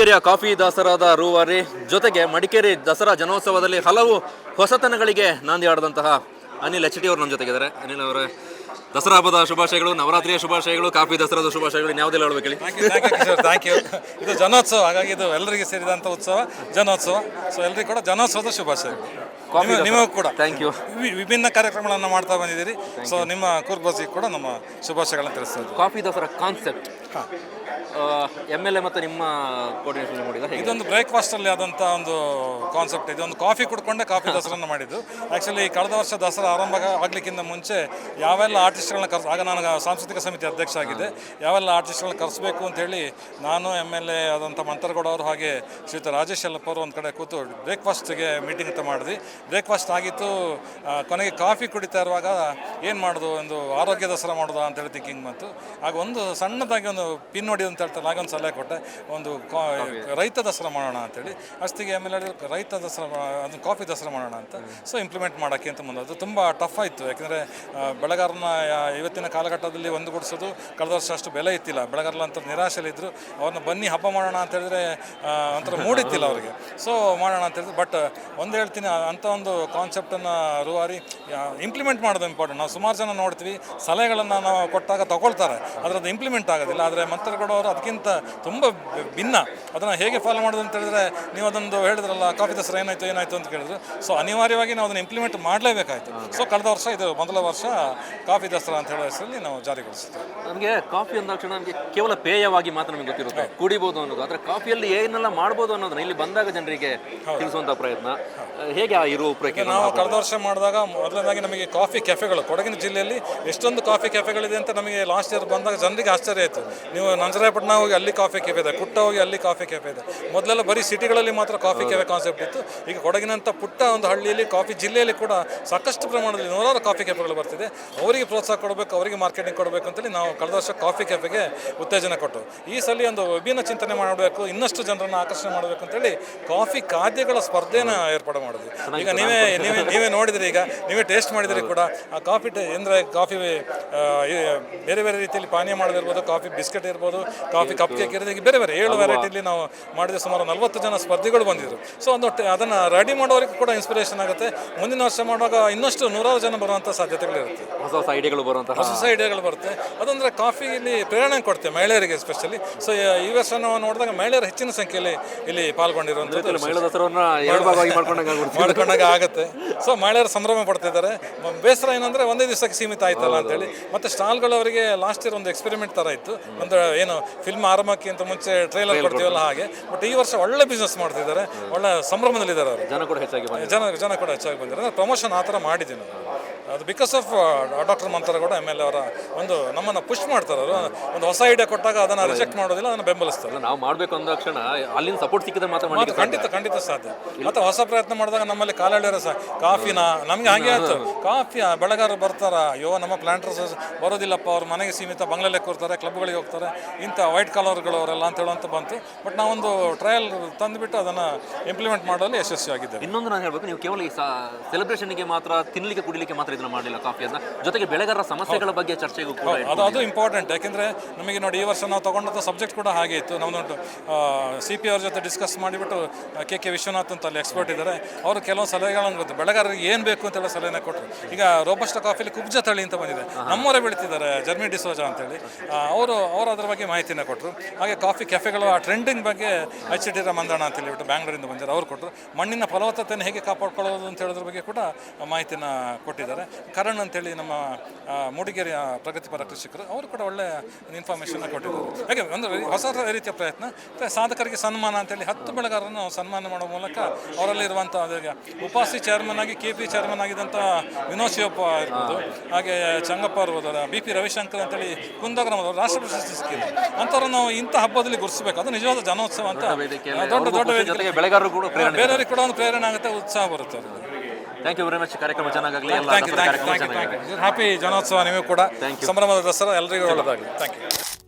ಮಡಿಕೇರಿಯ ಕಾಫಿ ದಸರಾದ ರೂವಾರಿ ಜೊತೆಗೆ ಮಡಿಕೇರಿ ದಸರಾ ಜನೋತ್ಸವದಲ್ಲಿ ಹಲವು ಹೊಸತನಗಳಿಗೆ ನಾಂದಿ ಆಡದಂತಹ ಅನಿಲ್ ಎಚ್ ಟಿ ಅವರು ನಮ್ಮ ಜೊತೆಗಿದ್ದಾರೆ. ಅನಿಲ್ ಅವರೇ ದಸರಾ ಹಬ್ಬದ ಶುಭಾಶಯಗಳು ನವರಾತ್ರಿಯ ಶುಭಾಶಯಗಳು ಕಾಫಿ ದಸರಾದ ಶುಭಾಶಯಗಳು ಯಾವುದೆಲ್ಲ ಹೇಳ್ಬೇಕು ಹೇಳಿ. ಥ್ಯಾಂಕ್ ಯು ಇದು ಜನೋತ್ಸವ ಹಾಗಾಗಿ ಇದು ಎಲ್ಲರಿಗೆ ಸೇರಿದಂಥ ಉತ್ಸವ ಜನೋತ್ಸವ. ಸೊ ಎಲ್ಲರಿಗೂ ಕೂಡ ಜನೋತ್ಸವದ ಶುಭಾಶಯಗಳು. ಕಾಫಿ ನಿಮಗೂ ಕೂಡ. ಥ್ಯಾಂಕ್ ಯು ವಿಭಿನ್ನ ಕಾರ್ಯಕ್ರಮಗಳನ್ನು ಮಾಡ್ತಾ ಬಂದಿದ್ದೀರಿ. ಸೊ ನಿಮ್ಮ ಕುರ್ಬಸಿಗೆ ಕೂಡ ನಮ್ಮ ಶುಭಾಶಯಗಳನ್ನು ತಿಳಿಸ್ತಾ coffee Dasara concept M L A ಮತ್ತು ನಿಮ್ಮ ಕೋರ್ಡಿನೇಷನ್ ಹೇಗೆ? ಇದೊಂದು ಬ್ರೇಕ್ಫಾಸ್ಟ್ ಅಲ್ಲಿ ಆದಂಥ ಒಂದು ಕಾನ್ಸೆಪ್ಟ್ ಇದೊಂದು ಕಾಫಿ ಕುಡ್ಕೊಂಡೆ ಕಾಫಿ ದಸರನ್ನ ಮಾಡಿದ್ದು. ಆ್ಯಕ್ಚುಲಿ ಕಳೆದ ವರ್ಷ ದಸರಾ ಆರಂಭ ಆಗ್ಲಿಕ್ಕಿಂತ ಮುಂಚೆ ಯಾವೆಲ್ಲ ಆರ್ಟಿಸ್ಟ್ಗಳನ್ನ ಕರ್ಸ್ ಆಗ ನಾನು ಸಾಂಸ್ಕೃತಿಕ ಸಮಿತಿ ಅಧ್ಯಕ್ಷ ಆಗಿದೆ ಯಾವೆಲ್ಲ ಆರ್ಟಿಸ್ಟ್ಗಳನ್ನ ಕರೆಸಬೇಕು ಅಂತ ಹೇಳಿ ನಾನು ಎಂ ಎಲ್ ಎ ಆದಂಥ ಮಂತ್ರಗೌಡ ಅವರು ಹಾಗೆ ಶ್ರೀತ ರಾಜೇಶ್ ಅಲ್ಲಪ್ಪ ಅವರು ಒಂದು ಕಡೆ ಕೂತು ಬ್ರೇಕ್ಫಾಸ್ಟ್ಗೆ ಮೀಟಿಂಗ್ ಅಂತ ಮಾಡಿದ್ವಿ. ಬ್ರೇಕ್ಫಾಸ್ಟ್ ಆಗಿತ್ತು ಕೊನೆಗೆ ಕಾಫಿ ಕುಡಿತಾ ಇರುವಾಗ ಏನು ಮಾಡೋದು, ಒಂದು ಆರೋಗ್ಯ ದಸರಾ ಮಾಡೋದಾ ಅಂತೇಳಿ ಥಿಂಕಿಂಗ್ ಬಂತು. ಆಗ ಒಂದು ಸಣ್ಣದಾಗಿ ಒಂದು ಪಿನ್ ಹೊಡಿ ಅಂತ ಹೇಳ್ತಾರೆ ನಾಗೊಂದು ಸಲಹೆ ಕೊಟ್ಟೆ. ಒಂದು ಕಾ- ರೈತ ದಸರಾ ಮಾಡೋಣ ಅಂತೇಳಿ. ಅಷ್ಟಿಗೆ ಆಮೇಲೆ ಹೇಳಿದ್ರು ರೈತ ದಸರಾ ಮಾ- ಅದು ಕಾಫಿ ದಸರಾ ಮಾಡೋಣ ಅಂತ. ಸೊ ಇಂಪ್ಲಿಮೆಂಟ್ ಮಾಡೋಕ್ಕೆ ಅಂತ ಮುಂದೆ. ಅದು ತುಂಬ ಟಫ್ ಆಯಿತು. ಯಾಕೆಂದರೆ ಬೆಳೆಗಾರನ ಇವತ್ತಿನ ಕಾಲಘಟ್ಟದಲ್ಲಿ ಒಂದುಗೂಡಿಸೋದು ಕಳೆದ ವರ್ಷ ಅಷ್ಟು ಬೆಲೆ ಇತ್ತಿಲ್ಲ ಬೆಳೆಗಾರಲ್ಲ ಅಂತ ನಿರಾಶೆಲಿದ್ದರು ಅವ್ರನ್ನ ಬನ್ನಿ ಹಬ್ಬ ಮಾಡೋಣ ಅಂತ ಹೇಳಿದ್ರೆ ಒಂಥರ ಮೂಡಿತ್ತಿಲ್ಲ ಅವರಿಗೆ. ಸೊ ಮಾಡೋಣ ಅಂತ ಹೇಳಿದ್ರು. ಬಟ್ ಒಂದು ಹೇಳ್ತೀನಿ ಅಂಥ ಒಂದು ಕಾನ್ಸೆಪ್ಟನ್ನು ರೂವಾರಿ ಇಂಪ್ಲಿಮೆಂಟ್ ಮಾಡೋದು ಇಂಪಾರ್ಟೆಂಟ್ ನಾವು ಸುಮಾರು ಜನ ನೋಡ್ತೀವಿ. ಸಲಹೆಗಳನ್ನು ನಾವು ಕೊಟ್ಟಾಗ ತಗೊಳ್ತಾರೆ. ಅದರದ್ದು ಇಂಪ್ಲಿಮೆಂಟ್ ಆಗೋದಿಲ್ಲ. ಆದರೆ ಮಂತ್ರಗೌಡ ಅವರು ಅದಕ್ಕಿಂತ ತುಂಬ ಭಿನ್ನ. ಅದನ್ನು ಹೇಗೆ ಫಾಲೋ ಮಾಡೋದು ಅಂತ ಹೇಳಿದ್ರೆ ನೀವು ಅದೊಂದು ಹೇಳಿದ್ರಲ್ಲ ಕಾಫಿ ದಸರಾ ಏನಾಯಿತು ಏನಾಯ್ತು ಅಂತ ಕೇಳಿದ್ರು. ಸೊ ಅನಿವಾರ್ಯವಾಗಿ ನಾವು ಅದನ್ನು ಇಂಪ್ಲಿಮೆಂಟ್ ಮಾಡಲೇಬೇಕಾಯಿತು. ಸೊ ಕಳೆದ ವರ್ಷ ಇದು ಮೊದಲ ವರ್ಷ ಕಾಫಿ ದಸರಾ ಅಂತ ಹೇಳೋ ಹೆಸರಲ್ಲಿ ನಾವು ಜಾರಿಗೊಳಿಸ್ತೀವಿ ನಮಗೆ ಕಾಫಿ ಅಂದ ತಕ್ಷಣ ನಮಗೆ ಕೇವಲ ಪೇಯವಾಗಿ ಮಾತ್ರ ನಮಗೆ ಗೊತ್ತಿರುತ್ತೆ. ಕುಡಿಬೋದು ಅನ್ನೋದು. ಆದರೆ ಕಾಫಿಯಲ್ಲಿ ಏನೆಲ್ಲ ಮಾಡ್ಬೋದು ಅನ್ನೋದನ್ನ ಇಲ್ಲಿ ಬಂದಾಗ ಜನರಿಗೆ ತಿಳಿಸುವಂಥ ಪ್ರಯತ್ನ. ಹೇಗೆ ಆ ಇರುವ ಪ್ರಯತ್ನ ನಾವು ಕಳೆದ ವರ್ಷ ಮಾಡಿದಾಗ ಮೊದಲನೇದಾಗಿ ನಮಗೆ ಕಾಫಿ ಕೆಫೆಗಳು ಕೊಡಗಿನ ಜಿಲ್ಲೆಯಲ್ಲಿ ಎಷ್ಟೊಂದು ಕಾಫಿ ಕೆಫೆಗಳಿದೆ ಅಂತ ನಮಗೆ ಲಾಸ್ಟ್ ಇಯರ್ ಬಂದಾಗ ಜನರಿಗೆ ಆಶ್ಚರ್ಯ ಆಯಿತು. ನೀವು ನಂಜರಾಯಪಟ್ಟಣ ಹೋಗಿ ಅಲ್ಲಿ ಕಾಫಿ ಕೆಫೆ ಇದೆ. ಕುಟ್ಟ ಹೋಗಿ ಅಲ್ಲಿ ಕಾಫಿ ಕೆಫೆ ಇದೆ. ಮೊದಲೆಲ್ಲ ಬರೀ ಸಿಟಿಗಳಲ್ಲಿ ಮಾತ್ರ ಕಾಫಿ ಕೆಫೆ ಕಾನ್ಸೆಪ್ಟ್ ಇತ್ತು. ಈಗ ಕೊಡಗಿನಂಥ ಪುಟ್ಟ ಒಂದು ಹಳ್ಳಿಯಲ್ಲಿ, ಕಾಫಿ ಜಿಲ್ಲೆಯಲ್ಲಿ ಕೂಡ ಸಾಕಷ್ಟು ಪ್ರಮಾಣದಲ್ಲಿ ನೂರಾರು ಕಾಫಿ ಕೆಫೆಗಳು ಬರ್ತಿದೆ. ಅವರಿಗೆ ಪ್ರೋತ್ಸಾಹ ಕೊಡಬೇಕು, ಅವರಿಗೆ ಮಾರ್ಕೆಟಿಂಗ್ ಕೊಡಬೇಕು ಅಂತೇಳಿ ನಾವು ಕಳೆದ ವರ್ಷ ಕಾಫಿ ಕೆಫೆಗೆ ಉತ್ತೇಜನ ಕೊಟ್ಟು ಈ ಸಲ ಒಂದು ವಿಭಿನ್ನ ಚಿಂತನೆ ಮಾಡಬೇಕು, ಇನ್ನಷ್ಟು ಜನರನ್ನು ಆಕರ್ಷಣೆ ಮಾಡಬೇಕು ಅಂತೇಳಿ ಕಾಫಿ ಖಾದ್ಯಗಳ ಸ್ಪರ್ಧೆನ ಏರ್ಪಾಡು ಮಾಡಿದ್ವಿ. ಈಗ ನೀವೇ ನೀವೇ ನೀವೇ ನೋಡಿದ್ರಿ ಈಗ, ನೀವೇ ಟೇಸ್ಟ್ ಮಾಡಿದ್ರಿ ಕೂಡ. ಆ ಕಾಫಿ ಅಂದರೆ ಕಾಫಿ ಬೇರೆ ಬೇರೆ ರೀತಿಯಲ್ಲಿ ಪಾನೀಯ ಮಾಡೋದಿರ್ಬೋದು, ಕಾಫಿ ಬಿಸ್ಕೆಟ್ ಇರ್ಬೋದು ಕಾಫಿ ಕಪ್ ಕೇಕ್ ಇರೋದಕ್ಕೆ ಬೇರೆ ಬೇರೆ ಏಳು ವೆರೈಟಿಲಿ ನಾವು ಮಾಡಿದ ಸುಮಾರು ನಲವತ್ತು ಜನ ಸ್ಪರ್ಧಿಗಳು ಬಂದಿದ್ರು. ಸೊ ಒಂದು ಅದನ್ನು ರೆಡಿ ಮಾಡೋರಿಗೆ ಕೂಡ ಇನ್ಸ್ಪಿರೇಷನ್ ಆಗುತ್ತೆ. ಮುಂದಿನ ವರ್ಷ ಮಾಡುವಾಗ ಇನ್ನಷ್ಟು ನೂರಾರು ಜನ ಬರುವಂಥ ಸಾಧ್ಯತೆಗಳಿರುತ್ತೆ. ಹೊಸ ಹೊಸ ಐಡಿಯಾಗಳು ಬರುವಂತಹ ಹೊಸ ಐಡಿಯಾಗಳು ಬರುತ್ತೆ. ಅದಂದರೆ ಕಾಫಿಯಲ್ಲಿ ಪ್ರೇರಣೆ ಕೊಡ್ತೇವೆ ಮಹಿಳೆಯರಿಗೆ ಎಸ್ಪೆಷಲಿ ಸೊ ಈ ವರ್ಷ ನಾವು ನೋಡಿದಾಗ ಮಹಿಳೆಯರು ಹೆಚ್ಚಿನ ಸಂಖ್ಯೆಯಲ್ಲಿ ಇಲ್ಲಿ ಪಾಲ್ಗೊಂಡಿರುವಂಥದ್ದು ಮಹಿಳಾ ದಸರಾವನ್ನ ಎರಡು ಭಾಗವಾಗಿ ಮಾಡ್ಕೊಂಡಂಗೆ ಆಗ್ಬಿಡ್ತು ಮಾಡ್ಕೊಂಡಾಗ ಆಗುತ್ತೆ. ಸೊ ಮಹಿಳೆಯರು ಸಂಭ್ರಮ ಪಡ್ತಿದ್ದಾರೆ. ಮ- ಬೇಸರ ಏನಂದ್ರೆ ಒಂದೇ ದಿವಸಕ್ಕೆ ಸೀಮಿತ ಆಯ್ತಲ್ಲ ಅಂತೇಳಿ. ಮತ್ತೆ ಸ್ಟಾಲ್ಗಳು ಅವರಿಗೆ ಲಾಸ್ಟ್ ಇಯರ್ ಒಂದು ಎಕ್ಸ್ಪೆರಿಮೆಂಟ್ ತರ ಇತ್ತು. ಒಂದು ಏನು ಫಿಲ್ಮ್ ಆರಂಭಕ್ಕಿಂತ ಮುಂಚೆ ಟ್ರೈಲರ್ ಕೊಡ್ತೀವಲ್ಲ ಹಾಗೆ. ಬಟ್ ಈ ವರ್ಷ ಒಳ್ಳೆ ಬಿಸ್ನೆಸ್ ಮಾಡ್ತಿದ್ದಾರೆ. ಒಳ್ಳೆ ಸಂಭ್ರಮದಲ್ಲಿದ್ದಾರೆ ಅವರು. ಜನ ಕೂಡ ಹೆಚ್ಚಾಗಿ ಬಂದಿದೆ ಜನ ಜನ ಕೂಡ ಹೆಚ್ಚಾಗಿ ಬಂದಿದ್ದಾರೆ. ಅಂದರೆ ಪ್ರಮೋಷನ್ ಆ ಥರ ಮಾಡಿದ್ದೀವಿ ನಾವು ಅದು because of doctor Mantargowda M L A ಅವರ ಒಂದು ನಮ್ಮನ್ನು ಪುಷ್ ಮಾಡ್ತಾರೆ ಅವರು. ಒಂದು ಹೊಸ ಐಡಿಯಾ ಕೊಟ್ಟಾಗ ಅದನ್ನು ರಿಜೆಕ್ಟ್ ಮಾಡೋದಿಲ್ಲ ಅದನ್ನು ಬೆಂಬಲಿಸ್ತಾರೆ. ನಾವು ಮಾಡಬೇಕು ಅಂದ ತಕ್ಷಣ ಅಲ್ಲಿಂದ ಸಪೋರ್ಟ್ ಸಿಕ್ಕಿದ್ರೆ ಮಾತ್ರ ಮಾಡಿ ಖಂಡಿತ ಖಂಡಿತ ಸಾಧ್ಯ. ಮತ್ತೆ ಹೊಸ ಪ್ರಯತ್ನ ಮಾಡಿದಾಗ ನಮ್ಮಲ್ಲಿ ಕಾಲಾಳಿಯರ ಸಹ ಕಾಫಿನ? ನಮಗೆ ಹಾಗೆ ಆಯ್ತು. ಕಾಫಿ ಬೆಳೆಗಾರರು ಬರ್ತಾರ? ಅಯ್ಯೋ ನಮ್ಮ ಪ್ಲಾಂಟರ್ಸ್ ಬರೋದಿಲ್ಲಪ್ಪ. ಅವ್ರ ಮನೆಗೆ ಸೀಮಿತ ಬಂಗ್ಲೆಲ್ಲೇ ಕೂರ್ತಾರೆ ಕ್ಲಬ್ಗಳಿಗೆ ಹೋಗ್ತಾರೆ. ಇಂಥ ವೈಟ್ ಕಾಲರ್ಗಳು ಅವರೆಲ್ಲ ಅಂತ ಹೇಳುವಂತ ಬಂತು. ಬಟ್ ನಾವೊಂದು ಟ್ರಯಲ್ ತಂದುಬಿಟ್ಟು ಅದನ್ನು ಇಂಪ್ಲಿಮೆಂಟ್ ಮಾಡಲು ಯಶಸ್ವಿಯಾಗಿದ್ದೇವೆ ಇನ್ನೊಂದು ನಾನು ಹೇಳಬೇಕು ನೀವು ಕೇವಲ ಈ ಸೆಲೆಬ್ರೇಷನ್ಗೆ ಮಾತ್ರ ತಿನ್ನಲಿಕ್ಕೆ ಕುಡಿಲಿಕ್ಕೆ ಮಾತ್ರ ಇದನ್ನ ಮಾಡಲಿಲ್ಲ ಕಾಫಿಯನ್ನ ಜೊತೆಗೆ ಬೆಳೆಗಾರರ ಸಮಸ್ಯೆಗಳ ಬಗ್ಗೆ ಚರ್ಚೆಗೂ ಕೂಡ ಅದು ಅದು ಇಂಪಾರ್ಟೆಂಟ್ ಯಾಕೆಂದರೆ ನಮಗೆ ನೋಡಿ ಈ ವರ್ಷ ನಾವು ತೊಗೊಂಡಂಥ ಸಬ್ಜೆಕ್ಟ್ ಕೂಡ ಹಾಗೆ ಇತ್ತು. ನಮ್ಮದೊಂದು ಸಿ ಪಿ ಅವ್ರ ಜೊತೆ ಡಿಸ್ಕಸ್ ಮಾಡಿಬಿಟ್ಟು ಕೆ ಕೆ ವಿಶ್ವನಾಥ್ ಅಂತ ಅಲ್ಲಿ ಎಕ್ಸ್ಪರ್ಟ್ ಇದ್ದಾರೆ. ಅವರು ಕೆಲವು ಸಲಹೆಗಳನ್ನು ಗೊತ್ತು ಬೆಳೆಗಾರರಿಗೆ ಏನು ಬೇಕು ಅಂತ ಹೇಳೋ ಸಲಹೆನ ಕೊಟ್ಟರು ಈಗ ರೋಬಸ್ಟ ಕಾಫಿಲಿ ಕುಬ್ಜ ತಳಿ ಅಂತ ಬಂದಿದೆ. ನಮ್ಮವರೇ ಬೆಳೀತಿದ್ದಾರೆ ಜರ್ಮಿ ಡಿಸೋಜಾ ಅಂತೇಳಿ. ಅವರು ಅವರು ಅದರ ಬಗ್ಗೆ ಮಾಹಿತಿನ ಕೊಟ್ಟರು. ಹಾಗೆ ಕಾಫಿ ಕೆಫೆಗಳು ಆ ಟ್ರೆಂಡಿಂಗ್ ಬಗ್ಗೆ ಎಚ್ ಟಿ ಮಂದಣ ಅಂತ ಹೇಳಿಬಿಟ್ಟು ಬ್ಯಾಂಗ್ಳೂರಿಂದ ಬಂದಿದ್ದಾರೆ ಅವ್ರು ಕೊಟ್ಟರು. ಮಣ್ಣಿನ ಫಲವತ್ತತೆಯನ್ನು ಹೇಗೆ ಕಾಪಾಡ್ಕೊಳ್ಳೋದು ಅಂತ ಹೇಳೋದ್ರ ಬಗ್ಗೆ ಕೂಡ ಮಾಹಿತಿನ ಕೊಟ್ಟಿದ್ದಾರೆ. ಕರಣ್ ಅಂತೇಳಿ ನಮ್ಮ ಮೂಡಿಗೆರೆಯ ಪ್ರಗತಿಪರ ಕೃಷಿಕರು, ಅವರು ಕೂಡ ಒಳ್ಳೆ ಇನ್ಫಾರ್ಮೇಷನ್ ಕೊಟ್ಟಿದ್ದಾರೆ. ಹಾಗೆ ಒಂದು ಹೊಸ ರೀತಿಯ ಪ್ರಯತ್ನ. ಸಾಧಕರಿಗೆ ಸನ್ಮಾನ ಅಂತೇಳಿ ಹತ್ತು ಬೆಳೆಗಾರರನ್ನು ಸನ್ಮಾನ ಮಾಡುವ ಮೂಲಕ ಅವರಲ್ಲಿರುವಂಥ ಅದೇ ಉಪಾಸಿ ಚೇರ್ಮನ್ ಆಗಿ ಕೆ ಪಿ ಚೇರ್ಮನ್ ಆಗಿದ್ದಂಥ ವಿನೋದ್ ಶಿವಪ್ಪ ಇರ್ಬೋದು. ಹಾಗೆ ಚಂಗಪ್ಪ ಇರ್ಬೋದು, ಬಿ ಪಿ ರವಿಶಂಕರ್ ಅಂತೇಳಿ ಕುಂದಗ್ರಾಮದವರು ರಾಷ್ಟ್ರ ಪ್ರಶಸ್ತಿ ಸಿಕ್ಕಿದೆ ಅಂಥವ್ರನ್ನ ನಾವು ಇಂಥ ಹಬ್ಬದಲ್ಲಿ ಗುರುತಿಸಬೇಕು. ಅದು ನಿಜವಾದ ಜನೋತ್ಸವ ಅಂತ ದೊಡ್ಡ ದೊಡ್ಡ ವೇದಿಕೆ. ಬೆಳೆಗಾರರು ಕೂಡ ಬೇರೆಯವ್ರಿಗೆ ಕೂಡ ಒಂದು ಪ್ರೇರಣೆ ಆಗುತ್ತೆ ಉತ್ಸಾಹ ಬರುತ್ತೆ ಥ್ಯಾಂಕ್ ಯು ವೆರಿ ಮಚ್ ಕಾರ್ಯಕ್ರಮ ಥ್ಯಾಂಕ್ ಹ್ಯಾಪಿ ಜನೋತ್ಸವ ನಿಮಗೆ ಕೂಡ. ಸಂಭ್ರಮದ ದಸರಾ ಎಲ್ಲರಿಗೂ ಒಳ್ಳೆದಾಗಲಿ ಥ್ಯಾಂಕ್ ಯು